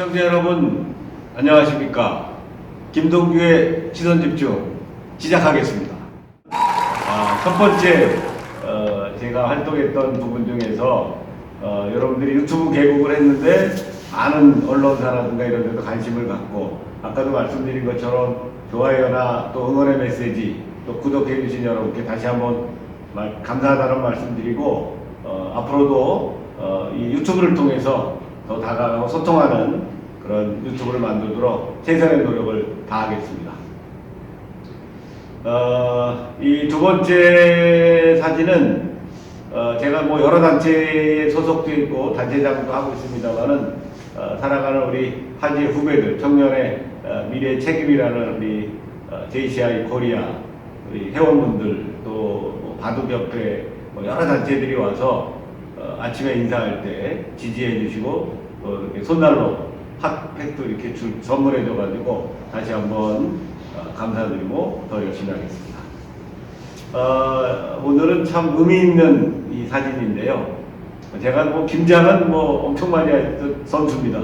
시청자 여러분 안녕하십니까? 김동규의 시선집중 시작하겠습니다. 아, 첫 번째 어, 제가 활동했던 부분 중에서 어, 여러분들이 유튜브 개국을 했는데 많은 언론사라든가 이런 데도 관심을 갖고 아까도 말씀드린 것처럼 좋아요나 또 응원의 메시지 또 구독해 주신 여러분께 다시 한번 말- 감사하다는 말씀드리고 어, 앞으로도 어, 이 유튜브를 통해서 더 다가가고 소통하는 그런 유튜브를 만들도록 최선의 노력을 다하겠습니다. 어, 이 두 번째 사진은 어, 제가 뭐 여러 단체에 소속돼 있고 단체장도 하고 있습니다만은 어, 살아가는 우리 한지 후배들 청년의 어, 미래 책임이라는 우리 어, JCI 코리아 우리 회원분들 또뭐 바둑협회 뭐 여러 단체들이 와서 어, 아침에 인사할 때 지지해 주시고 또 이렇게 손난로 핫팩도 이렇게 줄 선물해 줘가지고 다시 한번 어, 감사드리고 더 열심히 하겠습니다. 어, 오늘은 참 의미 있는 이 사진인데요. 제가 뭐 김장은 뭐 엄청 많이 했던 선수입니다.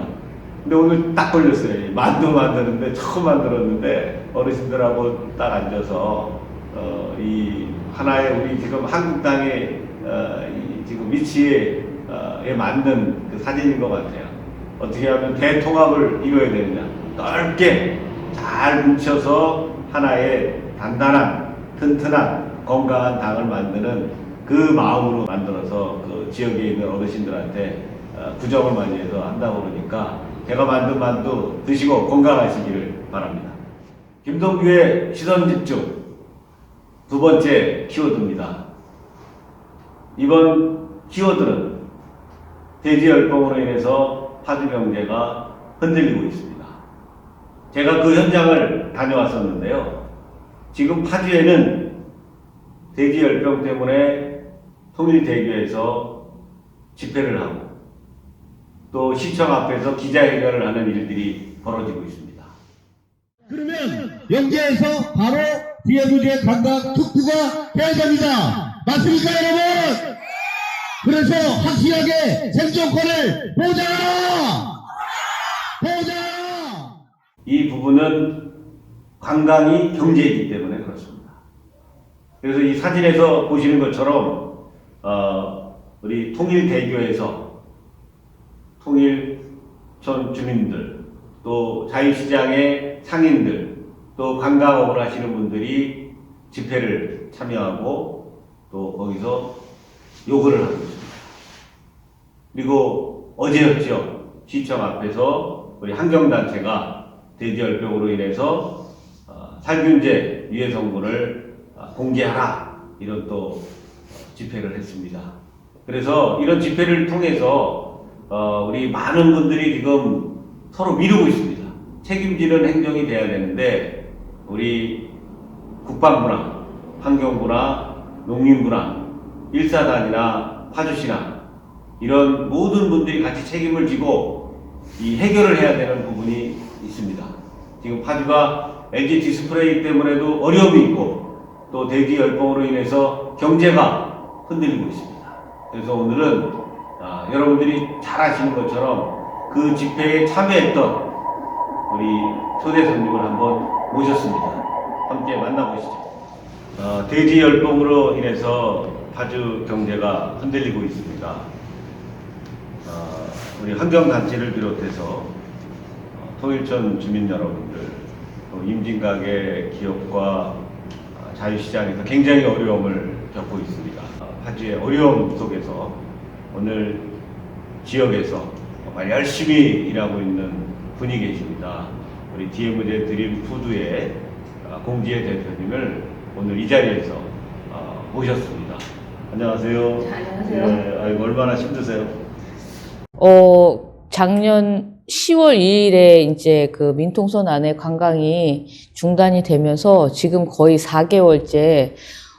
근데 오늘 딱 걸렸어요. 이 만두 만드는데 처음 만들었는데 어르신들하고 딱 앉아서 어, 이 하나의 우리 지금 한국 땅의 어, 이 지금 위치에 어, 에 맞는 그 사진인 것 같아요. 어떻게 하면 대통합을 이뤄야 되느냐. 넓게 잘 뭉쳐서 하나의 단단한 튼튼한 건강한 당을 만드는 그 마음으로 만들어서 그 지역에 있는 어르신들한테 어, 구정을 많이 해서 한다고 그러니까 제가 만든 만두 드시고 건강하시기를 바랍니다. 김동규의 시선 집중 두 번째 키워드입니다. 이번 키워드는 대지 열병으로 인해서 파주 경제가 흔들리고 있습니다. 제가 그 현장을 다녀왔었는데요. 지금 파주에는 대지 열병 때문에 통일대교에서 집회를 하고 또 시청 앞에서 기자회견을 하는 일들이 벌어지고 있습니다. 그러면 연계해서 바로 비해구제 관광 특구가 돼야 됩니다. 맞습니까 여러분? 그래서 확실하게 생존권을 보장하라! 보장하라! 이 부분은 관광이 경제이기 때문에 그렇습니다. 그래서 이 사진에서 보시는 것처럼 어, 우리 통일대교에서 통일촌 주민들 또 자유시장의 상인들 또 관광업을 하시는 분들이 집회를 참여하고 또 거기서 요구를 있습니다. 그리고 어제였죠. 시청 앞에서 우리 환경단체가 대지열병으로 인해서 어, 살균제 유해 성분을 어, 공개하라 이런 또 어, 집회를 했습니다. 그래서 이런 집회를 통해서 어, 우리 많은 분들이 지금 서로 미루고 있습니다. 책임지는 행정이 돼야 되는데 우리 국방부나 환경부나 농림부나 일사단이나 파주시나 이런 모든 분들이 같이 책임을 지고 이 해결을 해야 되는 부분이 있습니다. 지금 파주가 LG 디스플레이 때문에도 어려움이 있고 또 대기 열병으로 인해서 경제가 흔들리고 있습니다. 그래서 오늘은 아, 여러분들이 잘 아시는 것처럼 그 집회에 참여했던 우리 초대 손님을 한번 모셨습니다. 함께 만나보시죠. 어, 대지 열병으로 인해서 파주 경제가 흔들리고 있습니다. 어, 우리 환경단체를 비롯해서 어, 통일촌 주민 여러분들, 또 임진가게 기업과 어, 자유시장에서 굉장히 어려움을 겪고 있습니다. 어, 파주의 어려움 속에서 오늘 지역에서 정말 열심히 일하고 있는 분이 계십니다. 우리 DMZ 드림 푸드의 어, 공지혜 대표님을 오늘 이 자리에서 어, 모셨습니다. 안녕하세요. 안녕하세요. 네, 아이고, 얼마나 힘드세요? 어, 작년 10월 2일에 이제 그 민통선 안에 관광이 중단이 되면서 지금 거의 4개월째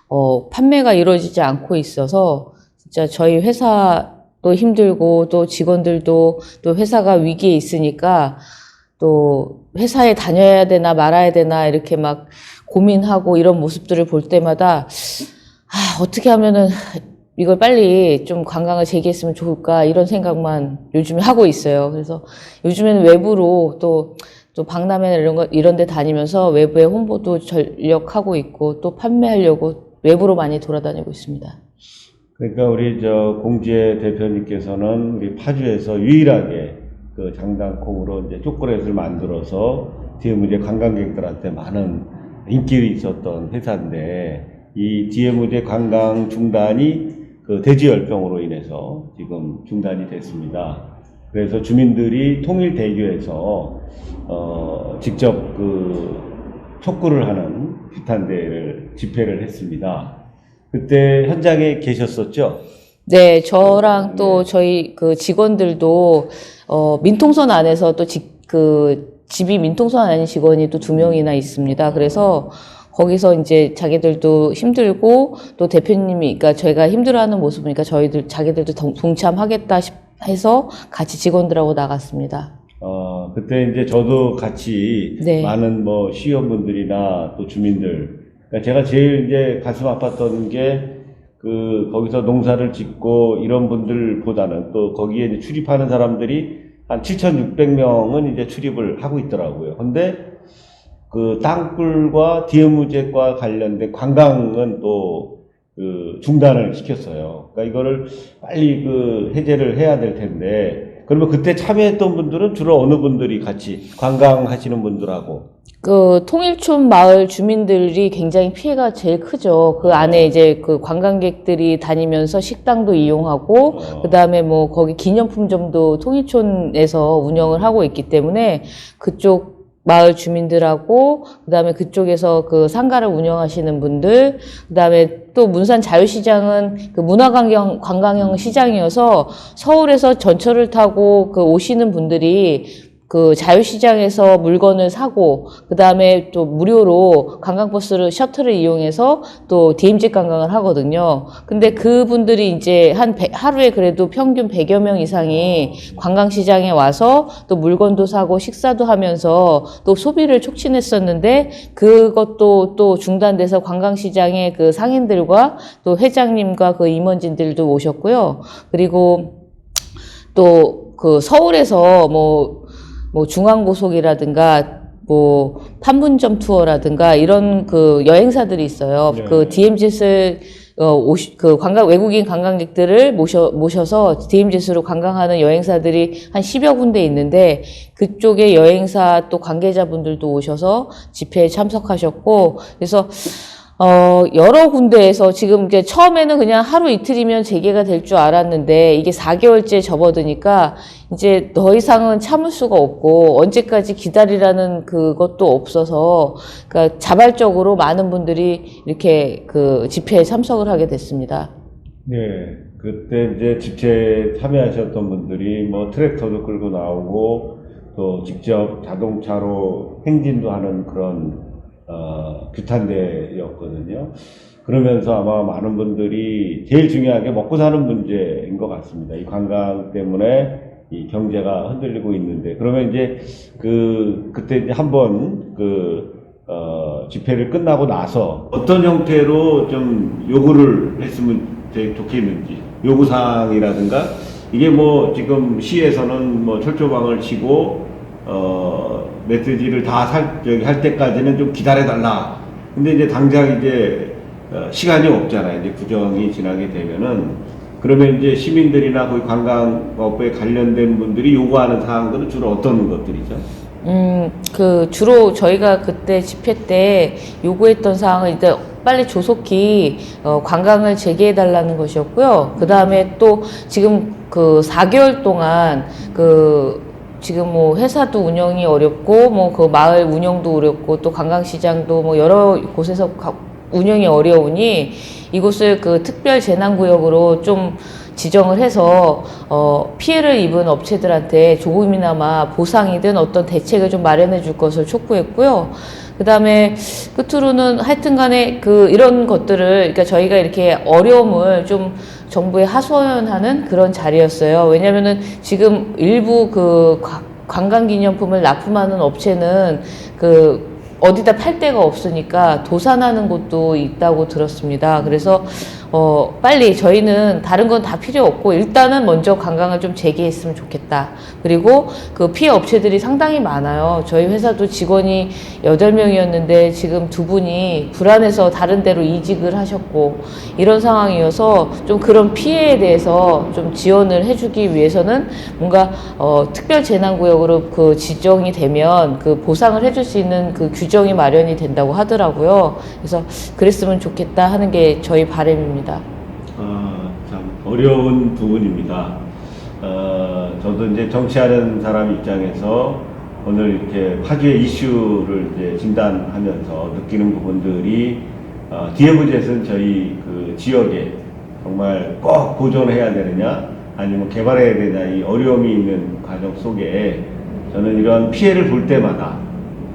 어, 판매가 이루어지지 않고 있어서 진짜 저희 회사도 힘들고 또 직원들도 또 회사가 위기에 있으니까 또 회사에 다녀야 되나 말아야 되나 이렇게 막 고민하고 이런 모습들을 볼 때마다 아, 어떻게 하면은 이걸 빨리 좀 관광을 재개했으면 좋을까 이런 생각만 요즘에 하고 있어요. 그래서 요즘에는 외부로 또, 또 박람회나 이런 거, 이런 데 다니면서 외부에 홍보도 전력하고 있고 또 판매하려고 외부로 많이 돌아다니고 있습니다. 그러니까 우리 저 공지혜 대표님께서는 우리 파주에서 유일하게 그 장단콩으로 이제 초콜릿을 만들어서 뒤에 이제 관광객들한테 많은 인기가 있었던 회사인데 이 디에무제 관광 중단이 그 돼지열병으로 인해서 지금 중단이 됐습니다. 그래서 주민들이 통일대교에서 어 직접 그 촉구를 하는 규탄대를 집회를 했습니다. 그때 현장에 계셨었죠? 네, 저랑 또 저희 그 직원들도 어 민통선 안에서 또그 집이 민통선 아닌 직원이 또 두 명이나 있습니다. 그래서 거기서 이제 자기들도 힘들고 또 대표님이 그러니까 저희가 힘들어하는 모습 보니까 저희들 자기들도 동- 동참하겠다 싶- 해서 같이 직원들하고 나갔습니다. 어, 그때 이제 저도 같이 네. 많은 뭐 시의원분들이나 또 주민들, 그러니까 제가 제일 이제 가슴 아팠던 게 그 거기서 농사를 짓고 이런 분들보다는 또 거기에 출입하는 사람들이 한 7,600명은 이제 출입을 하고 있더라고요. 근데 그 땅굴과 디에무제과 관련된 관광은 또 그 중단을 시켰어요. 그러니까 이거를 빨리 그 해제를 해야 될 텐데 그러면 그때 참여했던 분들은 주로 어느 분들이 같이 관광하시는 분들하고 그 통일촌 마을 주민들이 굉장히 피해가 제일 크죠. 그 안에 이제 그 관광객들이 다니면서 식당도 이용하고 어. 그다음에 뭐 거기 기념품점도 통일촌에서 운영을 하고 있기 때문에 그쪽 마을 주민들하고 그다음에 그쪽에서 그 상가를 운영하시는 분들 그다음에 또 문산 자유시장은 그 문화관광 관광형 시장이어서 서울에서 전철을 타고 그 오시는 분들이 그 자유시장에서 물건을 사고 그 다음에 또 무료로 관광버스를 셔틀을 이용해서 또 DMZ 관광을 하거든요. 근데 그분들이 이제 한 백- 하루에 그래도 평균 100여 명 이상이 관광시장에 와서 또 물건도 사고 식사도 하면서 또 소비를 촉진했었는데 그것도 또 중단돼서 관광시장에 그 상인들과 또 회장님과 그 임원진들도 오셨고요. 그리고 또 그 서울에서 뭐, 뭐 중앙고속이라든가 뭐 판문점 투어라든가 이런 그 여행사들이 있어요. 네. 그 DMZ를 어, 오시, 그 관광, 외국인 관광객들을 모셔, 모셔서 DMZ로 관광하는 여행사들이 한 10여 군데 있는데 그쪽에 여행사 또 관계자분들도 오셔서 집회에 참석하셨고 그래서 어, 여러 군데에서 지금 이제 처음에는 그냥 하루 이틀이면 재개가 될 줄 알았는데 이게 4개월째 접어드니까 이제 더 이상은 참을 수가 없고 언제까지 기다리라는 그것도 없어서 그러니까 자발적으로 많은 분들이 이렇게 그 집회에 참석을 하게 됐습니다. 네, 그때 이제 집회에 참여하셨던 분들이 뭐 트랙터도 끌고 나오고 또 직접 자동차로 행진도 하는 그런 어, 규탄대였거든요. 그러면서 아마 많은 분들이 제일 중요한 게 먹고 사는 문제인 것 같습니다. 이 관광 때문에 이 경제가 흔들리고 있는데 그러면 이제 그 그때 이제 한번 그 어, 집회를 끝나고 나서 어떤 형태로 좀 요구를 했으면 좋겠는지 요구 사항이라든가 이게 뭐 지금 시에서는 뭐 철조망을 치고 어 메시지를 다 살, 저기 할 때까지는 좀 기다려달라. 근데 이제 당장 이제 어, 시간이 없잖아요. 이제 구정이 지나게 되면은 그러면 이제 시민들이나 거기 관광업에 관련된 분들이 요구하는 사항들은 주로 어떤 것들이죠? 음, 그 주로 저희가 그때 집회 때 요구했던 사항은 일단 빨리 조속히 어, 관광을 재개해 달라는 것이었고요. 그 다음에 또 지금 그 4개월 동안 그 지금 뭐 회사도 운영이 어렵고 뭐 그 마을 운영도 어렵고 또 관광시장도 뭐 여러 곳에서 가- 운영이 어려우니 이곳을 그 특별 재난구역으로 좀 지정을 해서 어, 피해를 입은 업체들한테 조금이나마 보상이든 어떤 대책을 좀 마련해 줄 것을 촉구했고요. 그 다음에 끝으로는 하여튼 간에 그 이런 것들을, 그러니까 저희가 이렇게 어려움을 좀 정부에 하소연하는 그런 자리였어요. 왜냐면은 지금 일부 그 관- 관광기념품을 납품하는 업체는 그 어디다 팔 데가 없으니까 도산하는 곳도 있다고 들었습니다. 그래서 어, 빨리 저희는 다른 건 다 필요 없고 일단은 먼저 관광을 좀 재개했으면 좋겠다. 그리고 그 피해 업체들이 상당히 많아요. 저희 회사도 직원이 8명이었는데 지금 두 분이 불안해서 다른 데로 이직을 하셨고 이런 상황이어서 좀 그런 피해에 대해서 좀 지원을 해주기 위해서는 뭔가 어, 특별 재난구역으로 그 지정이 되면 그 보상을 해줄 수 있는 그 규정이 마련이 된다고 하더라고요. 그래서 그랬으면 좋겠다 하는 게 저희 바람입니다. 어, 참 어려운 부분입니다. 어, 저도 이제 정치하는 사람 입장에서 오늘 이렇게 파주의 이슈를 이제 진단하면서 느끼는 부분들이 어, 디에브젯은 저희 그 지역에 정말 꼭 보존해야 되느냐 아니면 개발해야 되냐 이 어려움이 있는 과정 속에 저는 이런 피해를 볼 때마다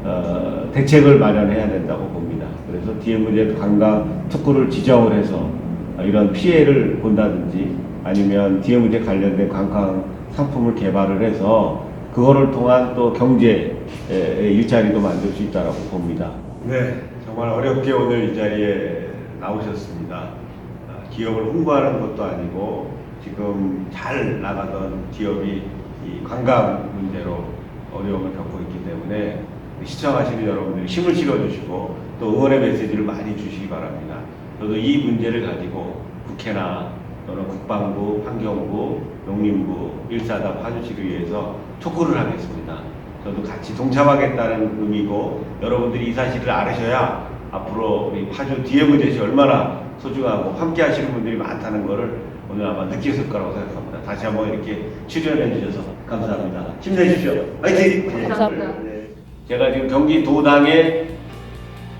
어, 대책을 마련해야 된다고 봅니다. 그래서 디에브젯 관광 특구를 지정을 해서 어, 이런 피해를 본다든지 아니면 DMZ 관련된 관광 상품을 개발을 해서 그거를 통한 또 경제의 일자리도 만들 수 있다고 봅니다. 네, 정말 어렵게 오늘 이 자리에 나오셨습니다. 아, 기업을 홍보하는 것도 아니고 지금 잘 나가던 기업이 이 관광 문제로 어려움을 겪고 있기 때문에 시청하시는 여러분들이 힘을 실어주시고 또 응원의 메시지를 많이 주시기 바랍니다. 저도 이 문제를 가지고 국회나 또는 국방부, 환경부, 농림부, 일사단 파주시를 위해서 촉구를 하겠습니다. 저도 같이 동참하겠다는 의미고 여러분들이 이 사실을 알으셔야 앞으로 우리 파주 디에브젯이 얼마나 소중하고 함께 하시는 분들이 많다는 것을 오늘 아마 느끼실 거라고 생각합니다. 다시 한번 이렇게 출연해 주셔서 감사합니다. 힘내십시오. 화이팅! 감사합니다. 네. 제가 지금 경기도당의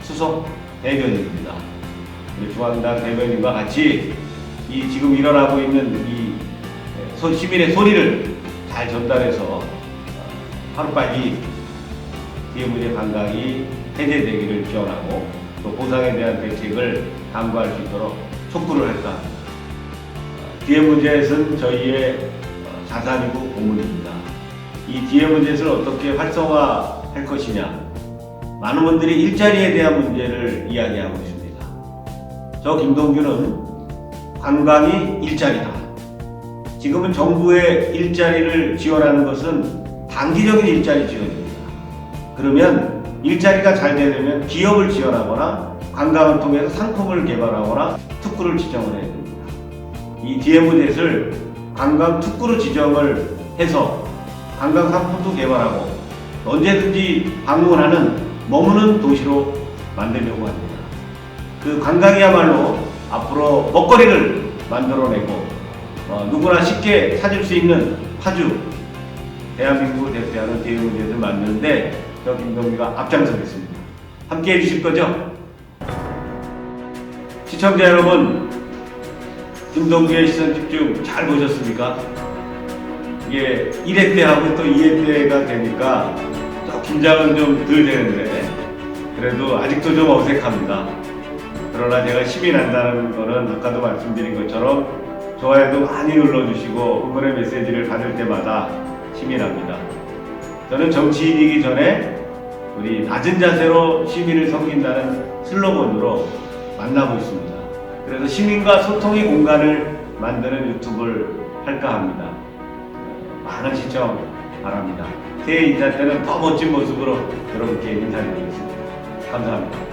수석 대변인입니다. 우리 중앙당 대변인과 같이 이 지금 일어나고 있는 이 소- 시민의 소리를 잘 전달해서 어, 하루빨리 DMZ 관광이 해제되기를 기원하고 또 보상에 대한 대책을 강구할 수 있도록 촉구를 할까 합니다. DMZ는 저희의 어, 자산이고 보물입니다. 이 DMZ를 어떻게 활성화할 것이냐 많은 분들이 일자리에 대한 문제를 이야기하고 있습니다. 저 김동규는 관광이 일자리다. 지금은 정부의 일자리를 지원하는 것은 단기적인 일자리 지원입니다. 그러면 일자리가 잘 되려면 기업을 지원하거나 관광을 통해서 상품을 개발하거나 특구를 지정을 해야 됩니다. 이 DMZ를 관광 특구로 지정을 해서 관광 상품도 개발하고 언제든지 방문하는 머무는 도시로 만들려고 합니다. 그 관광이야말로 앞으로 먹거리를 만들어내고 어, 누구나 쉽게 찾을 수 있는 파주 대한민국을 대표하는 대우문제를 만드는데 저 김동기가 앞장서겠습니다. 함께 해주실 거죠? 시청자 여러분, 김동기의 시선 집중 잘 보셨습니까? 이게 1회 때 하고 또 2회 때가 되니까 또 긴장은 좀 덜 되는데 그래도 아직도 좀 어색합니다. 그러나 제가 힘이 난다는 거는 아까도 말씀드린 것처럼 좋아요도 많이 눌러주시고 응원의 메시지를 받을 때마다 힘이 납니다. 저는 정치인이기 전에 우리 낮은 자세로 시민을 섬긴다는 슬로건으로 만나고 있습니다. 그래서 시민과 소통의 공간을 만드는 유튜브를 할까 합니다. 많은 시청 바랍니다. 새해 인사 때는 더 멋진 모습으로 여러분께 인사드리겠습니다. 감사합니다.